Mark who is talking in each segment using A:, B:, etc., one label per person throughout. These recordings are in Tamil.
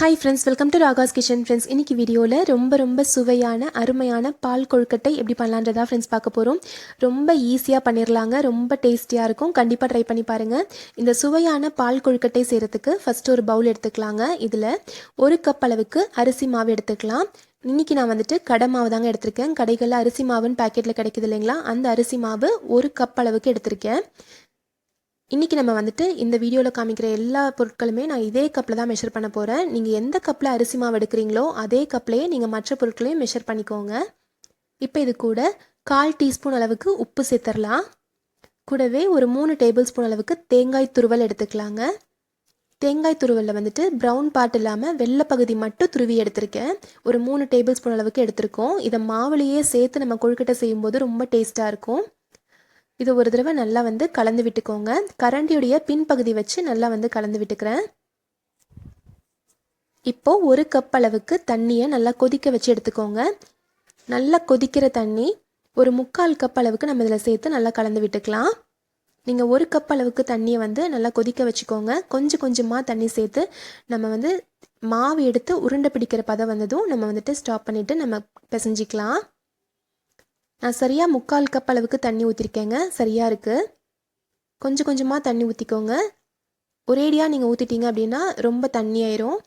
A: Hi friends welcome to Raga's kitchen friends இன்னைக்கு வீடியோவில் ரொம்ப ரொம்ப சுவையான அருமையான பால் கொழுக்கட்டை எப்படி பண்ணலான்றதா ஃப்ரெண்ட்ஸ் பார்க்க போகிறோம் ரொம்ப ஈஸியாக பண்ணிடலாங்க ரொம்ப டேஸ்டியாக இருக்கும். கண்டிப்பாக ட்ரை பண்ணி பாருங்கள் இந்த சுவையான பால் கொழுக்கட்டை செய்கிறதுக்கு ஃபஸ்ட்டு ஒரு பவுல் எடுத்துக்கலாங்க. இதில் ஒரு கப் அளவுக்கு அரிசி மாவு எடுத்துக்கலாம். இன்றைக்கி நான் வந்துட்டு கடை மாவு தாங்க எடுத்திருக்கேன். கடைகளில் அரிசி மாவுன்னு பேக்கெட்டில் கிடைக்குது இல்லைங்களா? அந்த அரிசி மாவு ஒரு கப் அளவுக்கு எடுத்திருக்கேன். இன்றைக்கி நம்ம வந்துட்டு இந்த வீடியோவில் காமிக்கிற எல்லா பொருட்களுமே நான் இதே கப்பில் தான் மெஷர் பண்ண போகிறேன் நீங்கள் எந்த கப்பில் அரிசி மாவு எடுக்கிறீங்களோ அதே கப்லேயே நீங்கள் மற்ற பொருட்களையும் மெஷர் பண்ணிக்கோங்க. இப்போ இது கூட கால் டீஸ்பூன் அளவுக்கு உப்பு சேர்த்துடலாம். கூடவே ஒரு மூணு டேபிள் ஸ்பூன் அளவுக்கு தேங்காய் துருவல் எடுத்துக்கலாங்க. தேங்காய் துருவலில் வந்துட்டு ப்ரௌன் பார்ட் இல்லாமல் வெள்ளை பகுதி மட்டும் துருவி எடுத்திருக்கேன். ஒரு மூணு டேபிள் ஸ்பூன் அளவுக்கு எடுத்திருக்கோம். இதை மாவுலேயே சேர்த்து நம்ம கொழுக்கட்டை செய்யும்போது ரொம்ப டேஸ்ட்டாக இருக்கும். இது ஒரு தடவை நல்லா வந்து கலந்து விட்டுக்கோங்க. கரண்டியுடைய பின்பகுதி வச்சு நல்லா வந்து கலந்து விட்டுக்கிறேன். இப்போ ஒரு கப் அளவுக்கு தண்ணியை நல்லா கொதிக்க வச்சு எடுத்துக்கோங்க. நல்லா கொதிக்கிற தண்ணி ஒரு முக்கால் கப் அளவுக்கு நம்ம இதில் சேர்த்து நல்லா கலந்து விட்டுக்கலாம். நீங்கள் ஒரு கப் அளவுக்கு தண்ணியை வந்து நல்லா கொதிக்க வச்சுக்கோங்க. கொஞ்சம் கொஞ்சமாக தண்ணி சேர்த்து நம்ம வந்து மாவு எடுத்து உருண்டை பிடிக்கிற பதம் வந்ததும் நம்ம வந்துட்டு ஸ்டாப் பண்ணிவிட்டு நம்ம பிசைஞ்சிக்கலாம். நான் சரியாக முக்கால் கப் அளவுக்கு தண்ணி ஊற்றிருக்கேங்க சரியாக இருக்குது கொஞ்சம் கொஞ்சமாக தண்ணி ஊற்றிக்கோங்க ஒரேடியாக நீங்கள் ஊற்றிட்டீங்க அப்படின்னா ரொம்ப தண்ணி ஆயிரும்.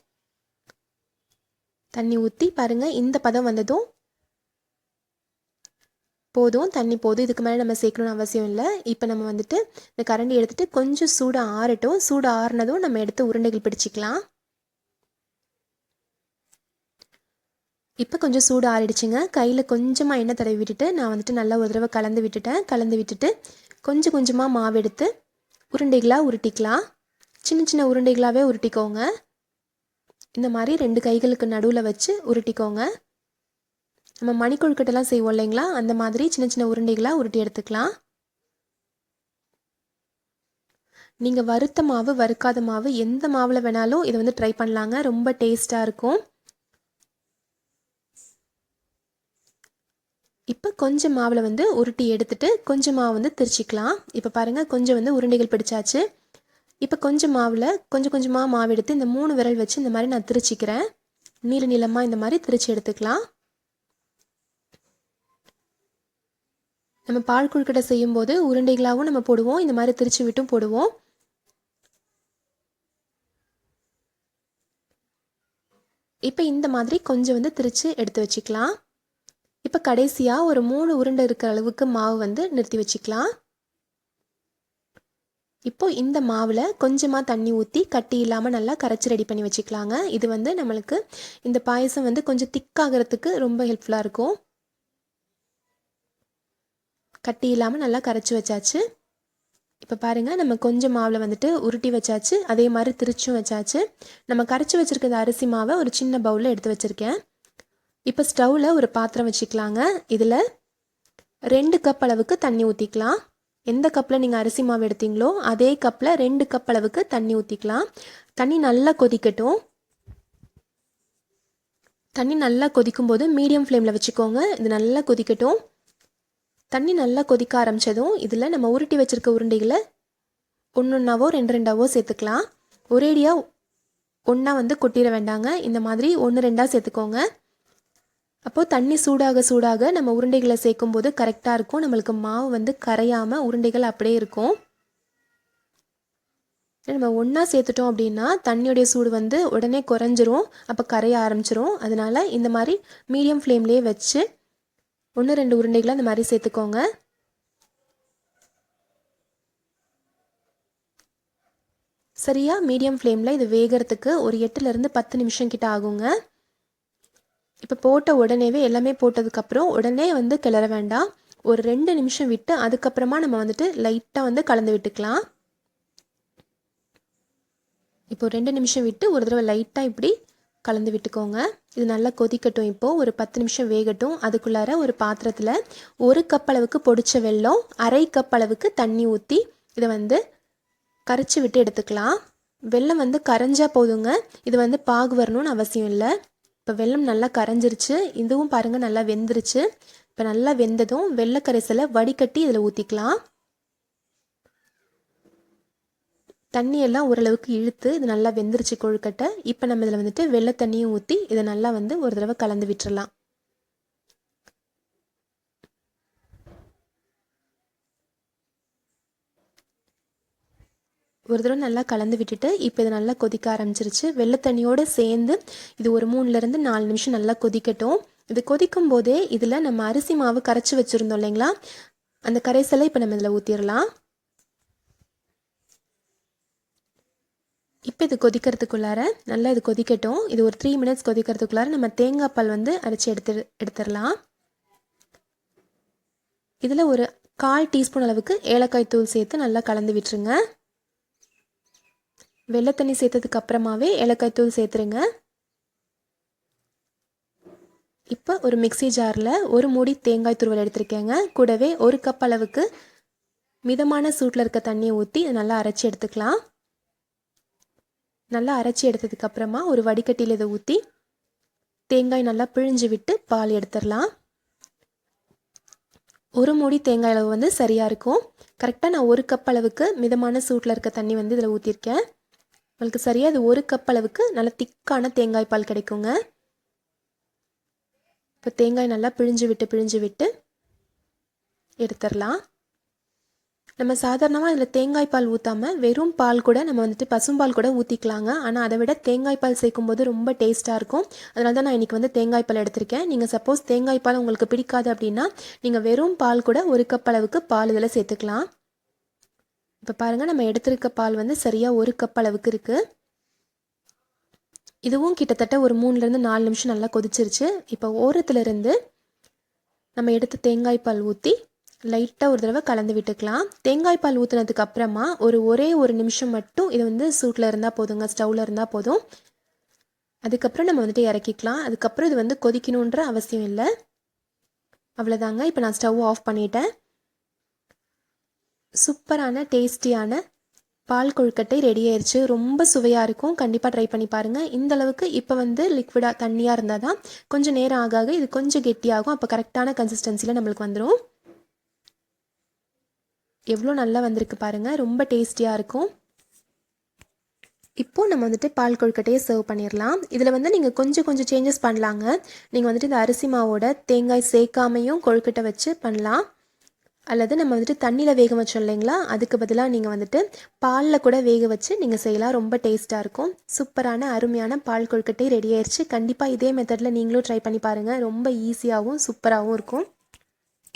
A: தண்ணி ஊற்றி பாருங்கள் இந்த பதம் வந்ததும் போதும். தண்ணி போதும். இதுக்கு மேலே நம்ம சேர்க்கணும்னு அவசியம் இல்லை. இப்போ நம்ம வந்துட்டு இந்த கரண்டி எடுத்துகிட்டு கொஞ்சம் சூடாக ஆறட்டும். சூடு ஆறுனதும் நம்ம எடுத்து உருண்டைகள் பிடிச்சிக்கலாம். இப்போ கொஞ்சம் சூடு ஆறிடுச்சுங்க. கையில் கொஞ்சமாக எண்ணெய் தடவி விட்டுட்டு நான் வந்துட்டு நல்லா ஒரு தடவை கலந்து விட்டுட்டேன். கலந்து விட்டுட்டு கொஞ்சம் கொஞ்சமாக மாவு எடுத்து உருண்டைகளாக உருட்டிக்கலாம். சின்ன சின்ன உருண்டைகளாகவே உருட்டிக்கோங்க. இந்த மாதிரி ரெண்டு கைகளுக்கு நடுவில் வச்சு உருட்டிக்கோங்க. நம்ம மணிக்கொழுக்கட்டெல்லாம் செய்வோம் இல்லைங்களா? அந்த மாதிரி சின்ன சின்ன உருண்டைகளாக உருட்டி எடுத்துக்கலாம். நீங்கள் வறுத்த மாவு வறுக்காத மாவு எந்த மாவில் வேணாலும் இதை வந்து ட்ரை பண்ணலாங்க. ரொம்ப டேஸ்ட்டாக இருக்கும். இப்போ கொஞ்சம் மாவில் வந்து உருட்டி எடுத்துட்டு கொஞ்சம் மாவு வந்து திரிச்சிக்கலாம். இப்போ பாருங்கள் கொஞ்சம் வந்து உருண்டைகள் பிடிச்சாச்சு. இப்போ கொஞ்சம் மாவில் கொஞ்சம் கொஞ்சமாக மாவு எடுத்து இந்த மூணு விரல் வச்சு இந்த மாதிரி நான் திரிச்சிக்கிறேன். நீல நீளமாக இந்த மாதிரி திரிச்சு எடுத்துக்கலாம். நம்ம பால் குழுக்கடை செய்யும்போது உருண்டைகளாகவும் நம்ம போடுவோம். இந்த மாதிரி திரிச்சு விட்டும் போடுவோம். இப்போ இந்த மாதிரி கொஞ்சம் வந்து திரிச்சு எடுத்து வச்சுக்கலாம். இப்போ கடைசியாக ஒரு மூணு உருண்டை இருக்கிற அளவுக்கு மாவு வந்து நிறுத்தி வச்சுக்கலாம். இப்போ இந்த மாவில் கொஞ்சமாக தண்ணி ஊற்றி கட்டி இல்லாமல் நல்லா கரைச்சி ரெடி பண்ணி வச்சுக்கலாங்க. இது வந்து நம்மளுக்கு இந்த பாயசம் வந்து கொஞ்சம் திக்காகிறதுக்கு ரொம்ப ஹெல்ப்ஃபுல்லாக இருக்கும். கட்டி இல்லாமல் நல்லா கரைச்சி வச்சாச்சு. இப்போ பாருங்கள் நம்ம கொஞ்சம் மாவில் வந்துட்டு உருட்டி வச்சாச்சு. அதே மாதிரி திரிச்சும் வச்சாச்சு. நம்ம கரைச்சி வச்சுருக்க அரிசி மாவை ஒரு சின்ன பவுலில் எடுத்து வச்சுருக்கேன். இப்போ ஸ்டவ்வில் ஒரு பாத்திரம் வச்சுக்கலாங்க. இதில் ரெண்டு கப் அளவுக்கு தண்ணி ஊற்றிக்கலாம் எந்த கப்பில் நீங்கள் அரிசி மாவு எடுத்தீங்களோ அதே கப்பில் ரெண்டு கப் அளவுக்கு தண்ணி ஊற்றிக்கலாம் தண்ணி நல்லா கொதிக்கட்டும். தண்ணி நல்லா கொதிக்கும் போது மீடியம் ஃப்ளேமில் வச்சுக்கோங்க. இது நல்லா கொதிக்கட்டும். தண்ணி நல்லா கொதிக்க ஆரம்பித்ததும் இதில் நம்ம உருட்டி வச்சுருக்க உருண்டைகளை ஒன்று ஒன்றாவோ ரெண்டு ரெண்டாவோ சேர்த்துக்கலாம். ஒரேடியாக ஒன்றா வந்து கொட்டிட வேண்டாங்க. இந்த மாதிரி ஒன்று ரெண்டாக சேர்த்துக்கோங்க. அப்போது தண்ணி சூடாக சூடாக நம்ம உருண்டைகளை சேர்க்கும் போது கரெக்டாக இருக்கும். நம்மளுக்கு மாவு வந்து கரையாமல் உருண்டைகள் அப்படியே இருக்கும். நம்ம ஒன்றா சேர்த்துட்டோம் அப்படின்னா தண்ணியுடைய சூடு வந்து உடனே குறைஞ்சிரும். அப்போ கரைய ஆரம்பிச்சிரும். அதனால் இந்த மாதிரி மீடியம் ஃப்ளேம்லேயே வச்சு ஒன்று ரெண்டு உருண்டைகளை அந்த மாதிரி சேர்த்துக்கோங்க. சரியாக மீடியம் ஃப்ளேமில் இது வேகிறதுக்கு ஒரு எட்டுலேருந்து பத்து நிமிஷம் கிட்ட ஆகுங்க. இப்போ போட்ட உடனேவே எல்லாமே போட்டதுக்கப்புறம் உடனே வந்து கிளற வேண்டாம். ஒரு ரெண்டு நிமிஷம் விட்டு அதுக்கப்புறமா நம்ம வந்துட்டு லைட்டாக வந்து கலந்து விட்டுக்கலாம். இப்போ ரெண்டு நிமிஷம் விட்டு ஒரு தடவை லைட்டாக இப்படி கலந்து விட்டுக்கோங்க. இது நல்லா கொதிக்கட்டும் இப்போது ஒரு பத்து நிமிஷம் வேகட்டும். அதுக்குள்ளார ஒரு பாத்திரத்தில் ஒரு கப் அளவுக்கு பொடிச்ச வெல்லம் அரை கப் அளவுக்கு தண்ணி ஊற்றி இதை வந்து கரைச்சி விட்டு எடுத்துக்கலாம். வெல்லம் வந்து கரைஞ்சா போதுங்க. இது வந்து பாகு வரணும்னு அவசியம் இல்லை. இப்போ வெள்ளம் நல்லா கரைஞ்சிருச்சு. இதுவும் பாருங்கள் நல்லா வெந்துருச்சு. இப்போ நல்லா வெந்ததும் வெள்ளை கரைசலை வடிகட்டி இதில் ஊற்றிக்கலாம் தண்ணியெல்லாம் ஓரளவுக்கு இழுத்து இது நல்லா வெந்துருச்சு கொழுக்கட்டை. இப்போ நம்ம இதில் வந்துட்டு வெள்ளை தண்ணியும் ஊற்றி இதை நல்லா வந்து ஒரு தடவை கலந்து விட்டுறலாம். ஒரு தடவை நல்லா கலந்து விட்டுட்டு இப்போ இது நல்லா கொதிக்க ஆரம்பிச்சிருச்சு. வெள்ளை தண்ணியோடு சேர்ந்து இது ஒரு மூணுலேருந்து நாலு நிமிஷம் நல்லா கொதிக்கட்டும். இது கொதிக்கும் போதே இதில் நம்ம அரிசி மாவு கரைச்சி வச்சுருந்தோம் இல்லைங்களா? அந்த கரைசலை இப்போ நம்ம இதில் ஊற்றிடலாம் இப்போ இது கொதிக்கிறதுக்குள்ளார நல்லா இது கொதிக்கட்டும். இது ஒரு த்ரீ மினிட்ஸ் கொதிக்கிறதுக்குள்ளார நம்ம தேங்காய் பால் வந்து அரைச்சி எடுத்து எடுத்துடலாம் இதில் ஒரு கால் டீஸ்பூன் அளவுக்கு ஏலக்காய் தூள் சேர்த்து நல்லா கலந்து விட்டுருங்க. வெள்ளை தண்ணி சேர்த்ததுக்கு அப்புறமாவே ஏலக்காய் தூள் சேர்த்துருங்க. இப்போ ஒரு மிக்சி ஜாரில் ஒரு மூடி தேங்காய் துருவல் எடுத்திருக்கேங்க. கூடவே ஒரு கப் அளவுக்கு மிதமான சூட்டில் இருக்க தண்ணியை ஊற்றி நல்லா அரைச்சி எடுத்துக்கலாம். நல்லா அரைச்சி எடுத்ததுக்கப்புறமா ஒரு வடிகட்டியில் இதை ஊற்றி தேங்காய் நல்லா பிழிஞ்சு விட்டு பால் எடுத்துடலாம். ஒரு மூடி தேங்காய் அளவு வந்து சரியாக இருக்கும். கரெக்டாக நான் ஒரு கப் அளவுக்கு மிதமான சூட்டில் இருக்க தண்ணி வந்து இதில் ஊற்றிருக்கேன் உங்களுக்கு சரியாக அது ஒரு கப் அளவுக்கு நல்ல திக்கான தேங்காய் பால் கிடைக்குங்க. இப்போ தேங்காய் நல்லா பிழிஞ்சு விட்டு பிழிஞ்சு விட்டு எடுத்துடலாம். நம்ம சாதாரணமாக இதில் தேங்காய் பால் ஊற்றாமல் வெறும் பால் கூட நம்ம வந்துட்டு பசும்பால் கூட ஊற்றிக்கலாங்க ஆனால் அதை விட தேங்காய் பால் சேர்க்கும் போது ரொம்ப டேஸ்ட்டாக இருக்கும். அதனால தான் நான் இன்றைக்கி வந்து தேங்காய் பால் எடுத்திருக்கேன். நீங்கள் சப்போஸ் தேங்காய் பால் உங்களுக்கு பிடிக்காது அப்படின்னா நீங்கள் வெறும் பால் கூட ஒரு கப் அளவுக்கு பால் இதில் சேர்த்துக்கலாம். இப்போ பாருங்கள் நம்ம எடுத்திருக்க பால் வந்து சரியாக ஒரு கப் அளவுக்கு இருக்குது இதுவும் கிட்டத்தட்ட ஒரு மூணுலேருந்து நாலு நிமிஷம் நல்லா கொதிச்சிருச்சு. இப்போ ஓரத்துலேருந்து நம்ம எடுத்து தேங்காய் பால் ஊற்றி லைட்டாக ஒரு தடவை கலந்து விட்டுக்கலாம். தேங்காய் பால் ஊற்றுனதுக்கு அப்புறமா ஒரு ஒரே ஒரு நிமிஷம் மட்டும் இது வந்து சூட்டில் இருந்தால் போதுங்க ஸ்டவ்வில் இருந்தால் போதும். அதுக்கப்புறம் நம்ம வந்துட்டு இறக்கிக்கலாம். அதுக்கப்புறம் இது வந்து கொதிக்கணுன்ற அவசியம் இல்லை. அவ்வளோதாங்க இப்போ நான் ஸ்டவ் ஆஃப் பண்ணிட்டேன். சூப்பரான டேஸ்டியான பால் கொழுக்கட்டை ரெடி ஆயிடுச்சு ரொம்ப சுவையாக இருக்கும். கண்டிப்பாக ட்ரை பண்ணி பாருங்கள் இந்த அளவுக்கு இப்போ வந்து லிக்விடாக தண்ணியாக இருந்தால் தான் கொஞ்சம் நேரம் ஆக ஆக இது கொஞ்சம் கெட்டியாகும். அப்போ கரெக்டான கன்சிஸ்டன்சியில் நம்மளுக்கு வந்துடும் எவ்வளோ நல்லா வந்திருக்கு பாருங்கள் ரொம்ப டேஸ்டியாக இருக்கும். இப்போது நம்ம வந்துட்டு பால் கொழுக்கட்டையை சர்வ் பண்ணிடலாம் இதில் வந்து நீங்கள் கொஞ்சம் கொஞ்சம் சேஞ்சஸ் பண்ணலாங்க. நீங்கள் வந்துட்டு இந்த அரிசி மாவோட தேங்காய் சேர்க்காமையும் கொழுக்கட்டை வச்சு பண்ணலாம். அல்லது நம்ம வந்துட்டு தண்ணியில் வேக வச்சோம் இல்லைங்களா? அதுக்கு பதிலாக நீங்கள் வந்துட்டு பாலில் கூட வேக வச்சு நீங்கள் செய்யலாம். ரொம்ப டேஸ்ட்டாக இருக்கும். சூப்பரான அருமையான பால் கொழுக்கட்டை ரெடி ஆயிடுச்சு கண்டிப்பாக இதே மெத்தடில் நீங்களும் ட்ரை பண்ணி பாருங்கள் ரொம்ப ஈஸியாகவும் சூப்பராகவும் இருக்கும்.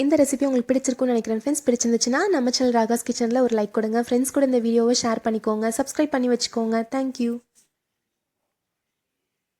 A: இந்த ரெசிபி உங்களுக்கு பிடிச்சிருக்கும்னு நினைக்கிறேன் ஃப்ரெண்ட்ஸ் பிடிச்சிருந்துச்சுன்னா நம்ம சேனல் ராகாஸ் கிச்சனில் ஒரு லைக் கொடுங்க. ஃப்ரெண்ட்ஸ் கூட இந்த வீடியோவை ஷேர் பண்ணிக்கோங்க. சப்ஸ்கிரைப் பண்ணி வச்சுக்கோங்க. தேங்க்யூ